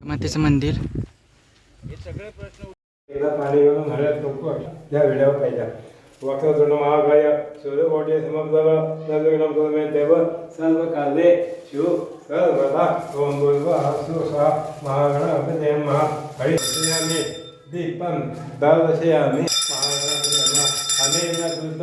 मातेचं मंदिर. त्या वेळेवर पाहिजे वक्रतुंड महाकाय सूर्यकोटी समर्थ नंदविघ्नं कुरु मे देव शिव सर्वदा ओम हसु महा ದೀಪಂ ದಾವಶಯಾಮಿ ಅನೇನ ಕೃತ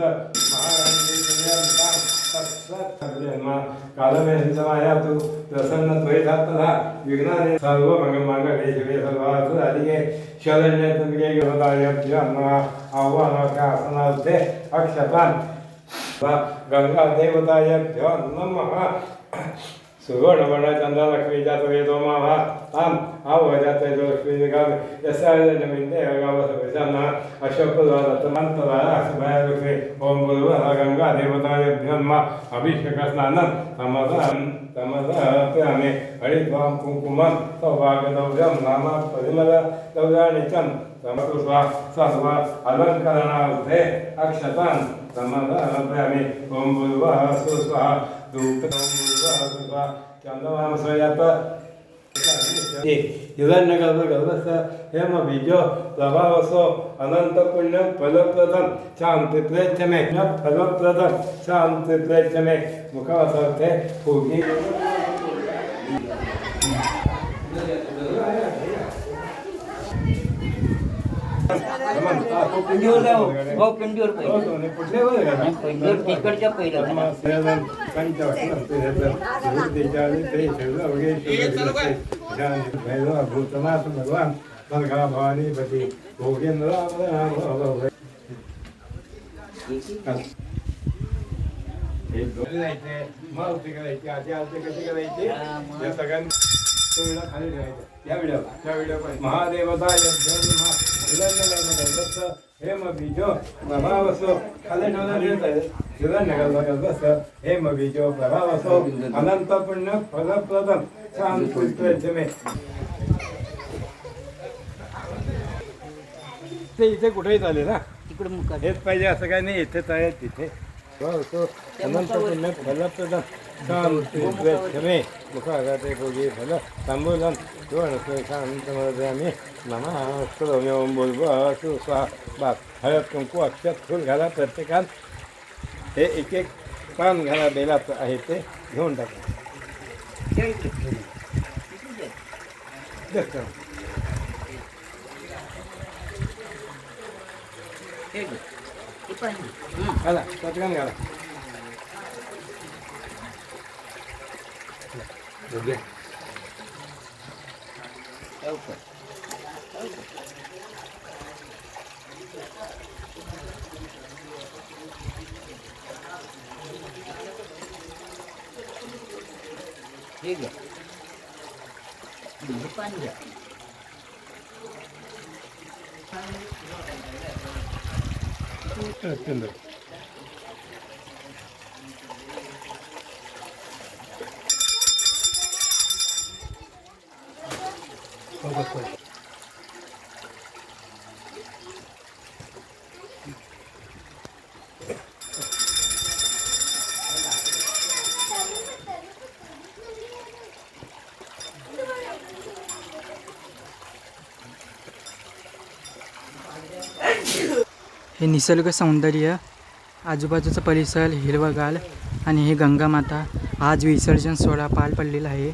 ಕಾಲಮೇ ಸಿಂಚನಾಯಾತು ಪ್ರಸನ್ನ ತ್ವಯಿತಾತ್ಮದ ವಿಘ್ನಾನೇ ಸರ್ವ ಮಂಗಮಾಂಗ ಗಣೇಶವೇ ಸರ್ವಾಸು ಅಲ್ಲಿಗೆ ಶರಣ್ಯ ತಂದಿಗೆ ಯೋದಾಯ ಅನ್ನ ಆಹ್ವಾನಕ ಆಸನಾರ್ತೆ ಅಕ್ಷತಾನ್ ಗಂಗಾ ದೇವತಾಯ ನಮಃ. गंगा देवतायभ्यो नमः सुवर्णवर्ण चंद्र लक्ष्मी जात वेदो मावा ताम आव जात लक्ष्मी निगाम यसाय नमिंदे गाव सविजाना अशोक द्वारा मंत द्वारा सुभय ओम गुरु गंगा देवतायभ्यो नमः अभिषेक स्नानं समदं समदप्यामि हरिद्वां कुङ्कुमं सौभाग्यदौर्यं नाम परिमल दौर्याणिचं समतु स्वा सर्व अलङ्करणार्थे अक्षतान् समदप्यामि ओम गुरुवः सुस्वाहा धूपं गुरुवः सुस्वाहा चन्द्रमांसयात हिरण्यगर्भ गर्भस्थ हेम बीजो प्रभावसो अनंत पुण्य फलप्रदम शांती प्रेक्षमे फलप्रदम शांती प्रेक्षमे मुखावसार्थे फुगी पिंडीवर जाऊ हो पिंडीवर पहिलं तिकडच्या पहिलं भूतनाथ भगवान दुर्गा भवानी पती भोगेंद्र हे दोन मग मारुती करायची आधी आरती कशी करायची? या सगळ्यांना तो विडा खाली ठेवायचा या व्हिडिओ त्या व्हिडिओ महादेवता दत्त हेम बीजो. प्रभावसो. खाली ठेवला हिरण्यगर्भ हेम बीजो. प्रभावसो. अनंत पुण्य फलप्रदम. शांत ते इथे कुठेही चालेल ना तिकडे मुका हेच पाहिजे असं काही नाही. इथेच आहे तिथे. अनंत पुण्य फलप्रदम. शांती क्षमे मुखाघाते भोगी फल तांबूलं दोन शांतमध्यामी नमः ओम बोलबो असो स्वा बाप हळद कुंकू अक्षत फुल घाला प्रत्येकात हे एक एक पान घाला बेलाचं आहे ते घेऊन टाका देतो. घाला पटकन घाला बघूया. हे घ्या हे पाणी घ्या अत्यंत हे निसर्ग सौंदर्य आजूबाजूचा परिसर हिरवगाल आणि हे गंगा माता आज विसर्जन सोहळा पार पडलेला आहे.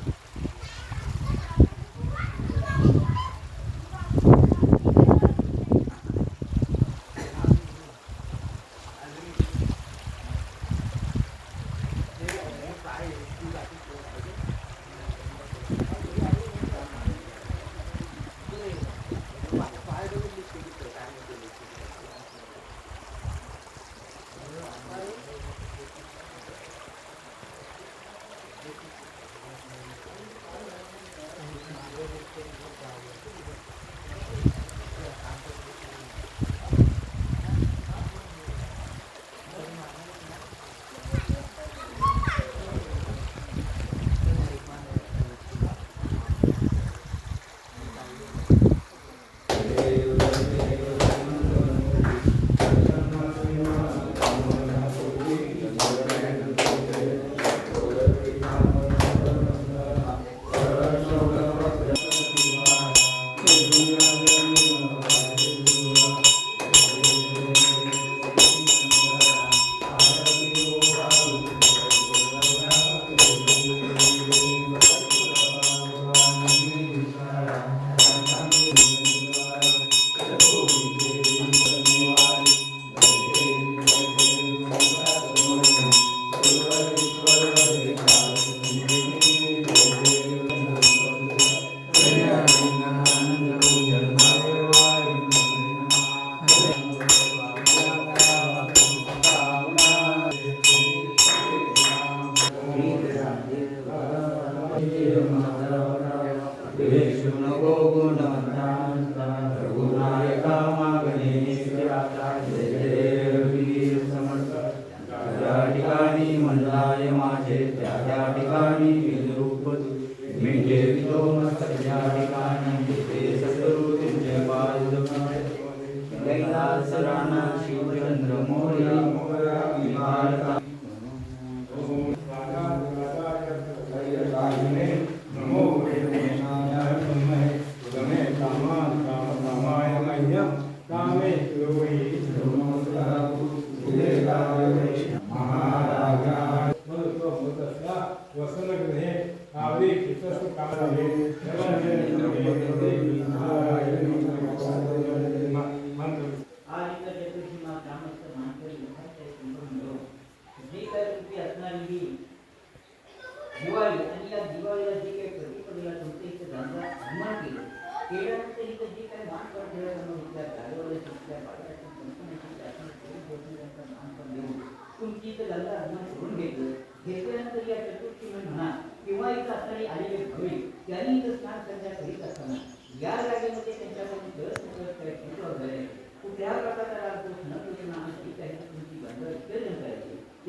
विष्णु गोगुणा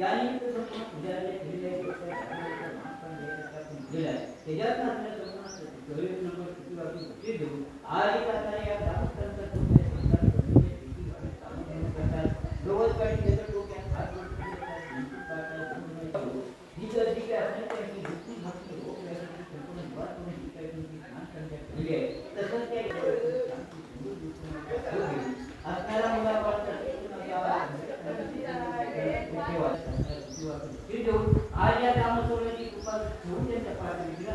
त्यानिमित्त संपूर्ण पुजाऱ्याने केलेल्या गोष्टी आपल्याला गरीब नंबर किती वाजून उशीर देऊ आज एक या आज या कृपा त्यांच्या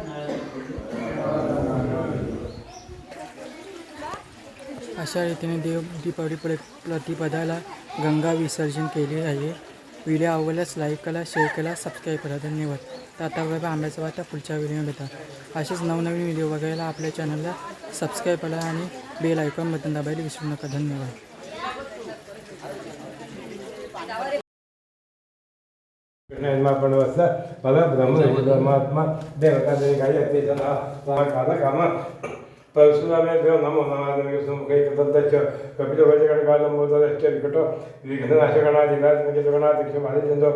अशा रीतीने देव दीपावली प्र प्रतिपदाला गंगा विसर्जन केले आहे. व्हिडिओ आवडल्यास लाईक करा शेअर करा सबस्क्राईब करा. धन्यवाद. तर आता बघा आंब्याचा वाटा पुढच्या व्हिडिओ भेटा असेच नवनवीन व्हिडिओ बघायला आपल्या चॅनलला सबस्क्राईब करा आणि बेल आयकॉन बटन दाबायला विसरू नका. धन्यवाद. ನಿರ್ಮಾಪಣ ವಸ್ತ ಪದ ಬ್ರಹ್ಮ ಪರಮಾತ್ಮ ದೇವಕಾದೇವಿ ಗಾಯತ್ರಿ ಜನ ಕಾಲ ಕಾಮ ಪರಶುರಾಮೇಭ್ಯೋ ನಮೋ ನಮಾದನಿಗೆ ಸುಮುಖೈ ಕೃತದ್ದಶ್ಚ ಕಪಿಲವಜಗಣಕಾಲಂ ಭೂತದಶ್ಚ ವಿಕಟೋ ವಿಘ್ನನಾಶಗಣಾಧಿರಾತ್ಮಕ ಜಗಣಾಧ್ಯಕ್ಷ ಮಹಾಜಂದೋ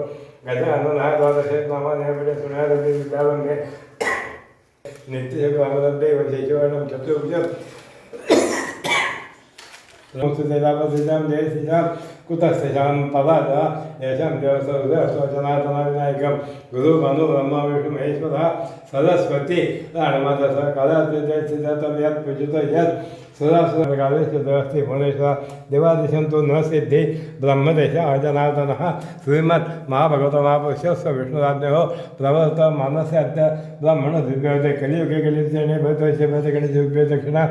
ಗಜಾನನ ದ್ವಾದಶ ನಾಮ ನೇಮಡೆ ಸುನಾದಿ ವಿದ್ಯಾವಂಗೆ ನಿತ್ಯ ಕಾಮದಂತೆ ಶೇಷವರ್ಣಂ ಚತುರ್ಭ್ಯ वशेषवर्णं चतुर्भुजम् नमस्तेजापतिजां जयसिजां कुतस्तेषां येषां देवसर्वजनातनाविनायकं गुरुमनु ब्रह्मा विष्णुमहेश्वरः सरस्वती राणमातः कालात्यजयसिद्धतं यत् पूजित यत् सुरासुरकालेश्वरस्ति भुवनेश्वर देवादिशं तु न सिद्धि ब्रह्मदेश अजनार्दनः श्रीमत् महाभगवत महापुरुषस्य विष्णुराज्ञो प्रवर्त मानस्याद्य ब्रह्मण दिव्यते कलियुगे कलियुगे भवते भवते गणित दक्षिणा